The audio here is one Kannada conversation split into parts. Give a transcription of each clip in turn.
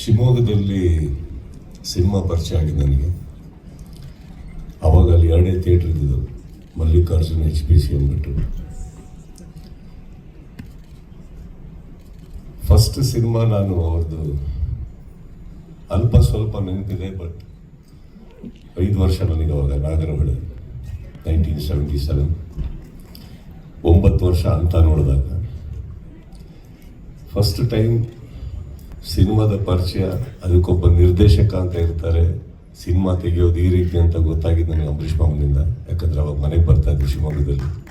ಶಿವಮೊಗ್ಗದಲ್ಲಿ ಸಿನಿಮಾ ಪರಿಚಯ ಆಗಿದೆ ನನಗೆ. ಅವಾಗ ಅಲ್ಲಿ ಎರಡನೇ ಥಿಯೇಟ್ರ್ ಇದ್ದಿದ್ದು, ಮಲ್ಲಿಕಾರ್ಜುನ್ ಎಚ್ ಪಿ ಸಿ ಅಂದ್ಬಿಟ್ಟು. ಫಸ್ಟ್ ಸಿನಿಮಾ ನಾನು ಅವ್ರದ್ದು ಅಲ್ಪ ಸ್ವಲ್ಪ ನೆನಪಿದೆ ಬಟ್ ಐದು ವರ್ಷ ನನಗೆ ಅವಾಗ ನಾಗರಹೊಳೆ ನೈನ್ಟೀನ್ ಸೆವೆಂಟಿ ಸೆವೆನ್ ಒಂಬತ್ತು ವರ್ಷ ಅಂತ ನೋಡಿದಾಗ ಫಸ್ಟ್ ಟೈಮ್ ಸಿನಿಮಾದ ಪರಿಚಯ, ಅದಕ್ಕೊಬ್ಬ ನಿರ್ದೇಶಕ ಅಂತ ಇರ್ತಾರೆ. ಸಿನಿಮಾ ತೆಗೆಯೋದು ಈ ರೀತಿ ಅಂತ ಗೊತ್ತಾಗಿದ್ದು ನನಗೆ ಅಂಬರೀಷ್ ಯಾಕಂದ್ರೆ ಅವಾಗ ಮನೆಗೆ ಬರ್ತಾ ಇದ್ದೆ ಶಿವಮೊಗ್ಗದಲ್ಲಿ.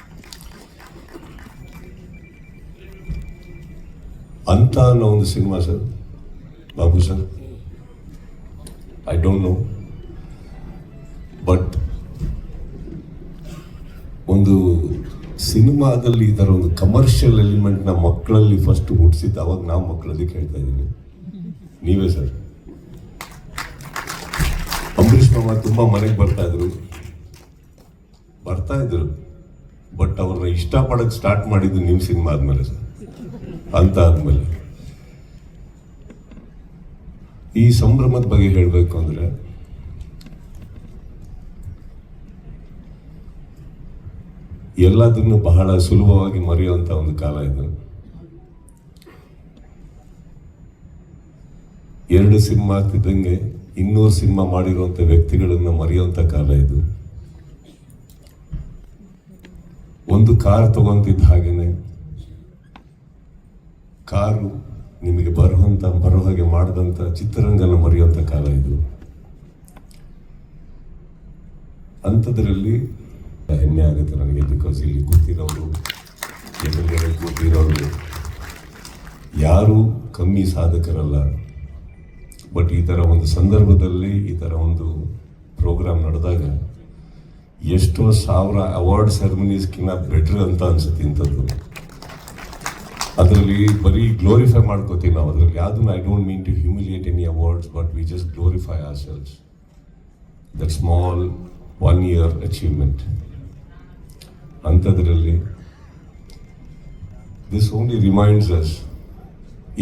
ಅಂತ ಅನ್ನೋ ಒಂದು cinema sir. Babu sir. I don't know but ಒಂದು ಸಿನಿಮಾದಲ್ಲಿ ಇದರ ಒಂದು ಕಮರ್ಷಿಯಲ್ ಎಲಿಮೆಂಟ್ನ ಮಕ್ಕಳಲ್ಲಿ ಫಸ್ಟ್ ಹುಟ್ಟಿಸಿದ್ದು ಅವಾಗ ನಾವು ಮಕ್ಕಳಲ್ಲಿ ಕೇಳ್ತಾ ಇದ್ದೀನಿ. ನೀವೇ ಸರ್ ಅಂಬರೀಷ್ ಮಾಮ ತುಂಬ ಮನೆಗೆ ಬರ್ತಾ ಇದ್ರು. ಬರ್ತಾ ಇದ್ರು. ಬಟ್ ಅವ್ರನ್ನ ಇಷ್ಟಪಡೋಕ್ಕೆ ಸ್ಟಾರ್ಟ್ ಮಾಡಿದ್ದು ನಿಮ್ಮ ಸಿನಿಮಾ ಆದಮೇಲೆ ಸರ್ ಅಂತ ಆದಮೇಲೆ. ಈ ಸಂಭ್ರಮದ ಬಗ್ಗೆ ಹೇಳಬೇಕು ಅಂದ್ರೆ ಎಲ್ಲದನ್ನು ಬಹಳ ಸುಲಭವಾಗಿ ಮರೆಯುವಂತ ಒಂದು ಕಾಲ ಇದು. ಎರಡು ಸಿನಿಮಾ ಆಗ್ತಿದ್ದಂಗೆ ಇನ್ನೂರು ಸಿನಿಮಾ ಮಾಡಿರುವಂಥ ವ್ಯಕ್ತಿಗಳನ್ನು ಮರೆಯುವಂಥ ಕಾಲ ಇದು. ಒಂದು ಕಾರ್ ತಗೊಂತಿದ್ದ ಹಾಗೇನೆ, ಕಾರು ನಿಮಗೆ ಬರುವಂತ, ಬರೋ ಹಾಗೆ ಮಾಡಿದಂತ ಚಿತ್ರರಂಗನ ಮರೆಯುವಂಥ ಕಾಲ ಇದು. ಅಂಥದ್ರಲ್ಲಿ ಹೆಮ್ಮೆ ಆಗುತ್ತೆ ನನಗೆ ಬಿಕಾಸ್ ಇಲ್ಲಿ ಕೂತಿರೋರು ಎಲ್ ಕೂತಿರೋರು. ಯಾರು ಕಮ್ಮಿ ಸಾಧಕರಲ್ಲ. ಬಟ್ ಈ ಥರ ಒಂದು ಸಂದರ್ಭದಲ್ಲಿ, ಈ ಥರ ಒಂದು ಪ್ರೋಗ್ರಾಮ್ ನಡೆದಾಗ ಎಷ್ಟೋ ಸಾವಿರ ಅವಾರ್ಡ್ ಸೆರೆಮನೀಸ್ಕಿನ್ನ ಬೆಟ್ರ್ ಅಂತ ಅನ್ಸುತ್ತೆ ಇಂಥದ್ದು. ಅದರಲ್ಲಿ ಬರೀ ಗ್ಲೋರಿಫೈ ಮಾಡ್ಕೋತೀವಿ ನಾವು. ಅದರಲ್ಲಿ ಯಾವುದನ್ನು I don't mean to humiliate any awards but we just glorify ourselves that small one year achievement ಅಂಥದ್ರಲ್ಲಿ ದಿಸ್ ಓನ್ಲಿ ರಿಮೈಂಡ್ಸ್ ಅಸ್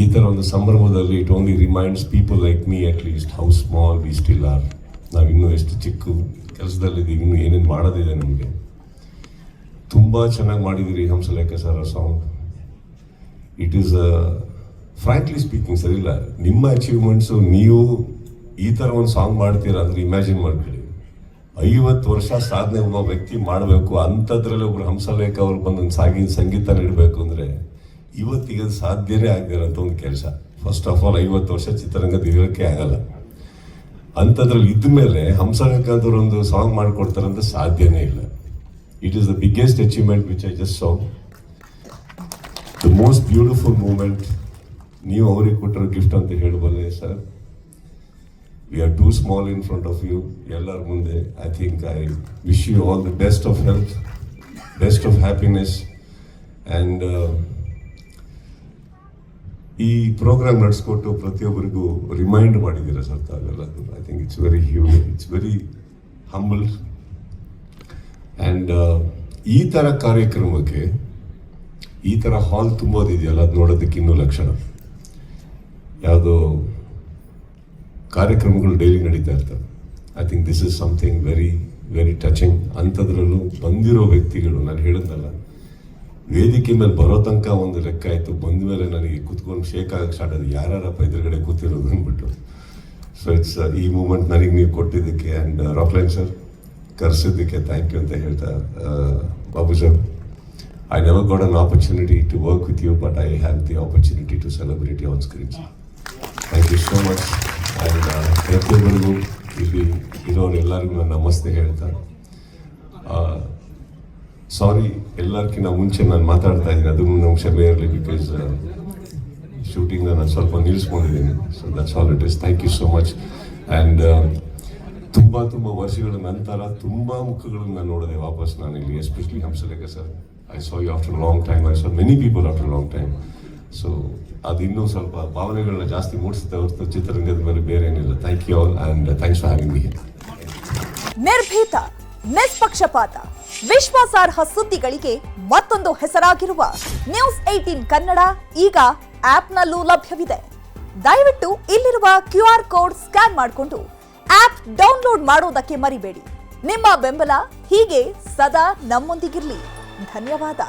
ಈ ಥರ ಒಂದು ಸಂಭ್ರಮದಲ್ಲಿ it only reminds people like me at least how small we still are ನಾವು ಇನ್ನೂ ಎಷ್ಟು ಚಿಕ್ಕ ಕೆಲಸದಲ್ಲಿದ್ದೀವಿ, ಇನ್ನೂ ಏನೇನು ಮಾಡೋದಿದೆ ನಮಗೆ. ತುಂಬ ಚೆನ್ನಾಗಿ ಮಾಡಿದಿರಿ Hamsalekha sir song it is frankly speaking sir ಇಲ್ಲ, ನಿಮ್ಮ ಅಚೀವ್ಮೆಂಟ್ಸು ನೀವು ಈ ಥರ ಒಂದು ಸಾಂಗ್ ಮಾಡ್ತೀರ ಅಂದರೆ ಇಮ್ಯಾಜಿನ್ ಮಾಡ್ಕೊಳ್ಳಿ. ಐವತ್ತು ವರ್ಷ ಸಾಧನೆ ಒಬ್ಬ ವ್ಯಕ್ತಿ ಮಾಡಬೇಕು, ಅಂಥದ್ರಲ್ಲಿ ಒಬ್ರು ಹಂಸಲೇಖ ಅವ್ರು ಬಂದು ಒಂದು ಸಾಗಿ ಸಂಗೀತ ನೀಡಬೇಕು ಅಂದರೆ ಇವತ್ತಿಗೆ ಅದು ಸಾಧ್ಯನೇ ಆಗಿರೋಂಥ ಒಂದು ಕೆಲಸ. ಫಸ್ಟ್ ಆಫ್ ಆಲ್ ಐವತ್ತು ವರ್ಷ ಚಿತ್ರರಂಗದ ಇರೋಕ್ಕೆ ಆಗಲ್ಲ. ಅಂಥದ್ರಲ್ಲಿ ಇದ್ದ ಮೇಲೆ ಅವ್ರು ಒಂದು ಸಾಂಗ್ ಮಾಡಿಕೊಡ್ತಾರಂತ ಸಾಧ್ಯನೇ ಇಲ್ಲ. It is the biggest achievement which I just song the most beautiful moment ನೀವು ಅವ್ರಿಗೆ ಕೊಟ್ಟಿರೋ ಗಿಫ್ಟ್ ಅಂತ ಹೇಳಬಲ್ಲೆ sir we are too small in front of you ಎಲ್ಲರ ಮುಂದೆ I think I wish you all the best of health best of happiness and ಈ ಪ್ರೋಗ್ರಾಮ್ ನಡೆಸ್ಕೊಟ್ಟು ಪ್ರತಿಯೊಬ್ಬರಿಗೂ ರಿಮೈಂಡ್ ಮಾಡಿದ್ದೀರಾ ಸರ್ ತಾವೆಲ್ಲ I think it's very human it's very humble and ಈ ಥರ ಕಾರ್ಯಕ್ರಮಕ್ಕೆ, ಈ ಥರ ಹಾಲ್ ತುಂಬೋದಿದೆಯಲ್ಲ? ಅದು ನೋಡೋದಕ್ಕಿನ್ನೂ ಲಕ್ಷಣ. ಯಾವುದೋ ಕಾರ್ಯಕ್ರಮಗಳು ಡೈಲಿ ನಡೀತಾ ಇರ್ತವೆ. I think this is something very very touching ಅಂಥದ್ರಲ್ಲೂ ಬಂದಿರೋ ವ್ಯಕ್ತಿಗಳು, ನಾನು ಹೇಳಿದ್ನಲ್ಲ ವೇದಿಕೆ ಮೇಲೆ ಬರೋ ತನಕ ಒಂದು ಲೆಕ್ಕ ಆಯಿತು ಬಂದ ಮೇಲೆ ನನಗೆ ಕೂತ್ಕೊಂಡು ಶೇಕ್ ಆಗಕ್ಕೆ ಸ್ಟಾರ್ಟ್ ಆಗಿದೆ ಯಾರ್ಯಾರಪ್ಪ ಎದುರುಗಡೆ ಕೂತಿರೋದು ಅಂದ್ಬಿಟ್ಟು. ಸೊ ಇಟ್ಸ್ ಈ ಮೂಮೆಂಟ್ ನನಗೆ ನೀವು ಕೊಟ್ಟಿದ್ದಕ್ಕೆ ಆ್ಯಂಡ್ ರಾಕ್ಲೈನ್ ಸರ್ ಕರೆಸಿದ್ದಕ್ಕೆ ಥ್ಯಾಂಕ್ ಯು ಅಂತ ಹೇಳ್ತಾ Babu sir I never got an opportunity to work with you but I have the opportunity to celebrity on screen thank you so much and ಪ್ರತಿಯೊಬ್ಬರಿಗೂ ಇಲ್ಲಿ ಇರೋರು ಎಲ್ಲರಿಗೂ ನಾನು ನಮಸ್ತೆ ಹೇಳ್ತಾ ಸಾರಿ ಎಲ್ಲರಿಗಿಂತ ಮುಂಚೆ ನಾನು ಮಾತಾಡ್ತಾ ಇದ್ದೀನಿ. ಅದು ನಿಮಿಷ ಬೇರೆ ಬಿಕಾಸ್ ಶೂಟಿಂಗ್ ನಾನು ಸ್ವಲ್ಪ ನಿಲ್ಲಿಸ್ಕೊಂಡಿದ್ದೀನಿ so that's all it is thank you so much and ತುಂಬ ತುಂಬ ವರ್ಷಗಳ ನಂತರ ತುಂಬ ಮುಖಗಳನ್ನು ನಾನು ನೋಡಿದೆ ವಾಪಸ್ ನಾನು ಇಲ್ಲಿ especially Hamsalekha sir I saw you after long time I saw many people after long time so ಅದು ಇನ್ನೂ ಸ್ವಲ್ಪ ಭಾವನೆಗಳನ್ನ ಜಾಸ್ತಿ ಮೂಡಿಸುತ್ತೆ ಹೊರತು ಚಿತ್ರರಂಗದ ಮೇಲೆ ಬೇರೆ ಏನಿಲ್ಲ. Thank you all and thanks for having me ನಿರ್ಭೀತ, ನಿಷ್ಪಕ್ಷಪಾತ, ವಿಶ್ವಾಸಾರ್ಹ ಸುದ್ದಿಗಳಿಗೆ ಮತ್ತೊಂದು ಹೆಸರಾಗಿರುವ ನ್ಯೂಸ್ ಏಟೀನ್ ಕನ್ನಡ ಈಗ ಆಪ್ನಲ್ಲೂ ಲಭ್ಯವಿದೆ. ದಯವಿಟ್ಟು ಇಲ್ಲಿರುವ ಕ್ಯೂ ಆರ್ ಕೋಡ್ ಸ್ಕ್ಯಾನ್ ಮಾಡಿಕೊಂಡು ಆಪ್ ಡೌನ್ಲೋಡ್ ಮಾಡೋದಕ್ಕೆ ಮರಿಬೇಡಿ. ನಿಮ್ಮ ಬೆಂಬಲ ಹೀಗೆ ಸದಾ ನಮ್ಮೊಂದಿಗಿರಲಿ. ಧನ್ಯವಾದ.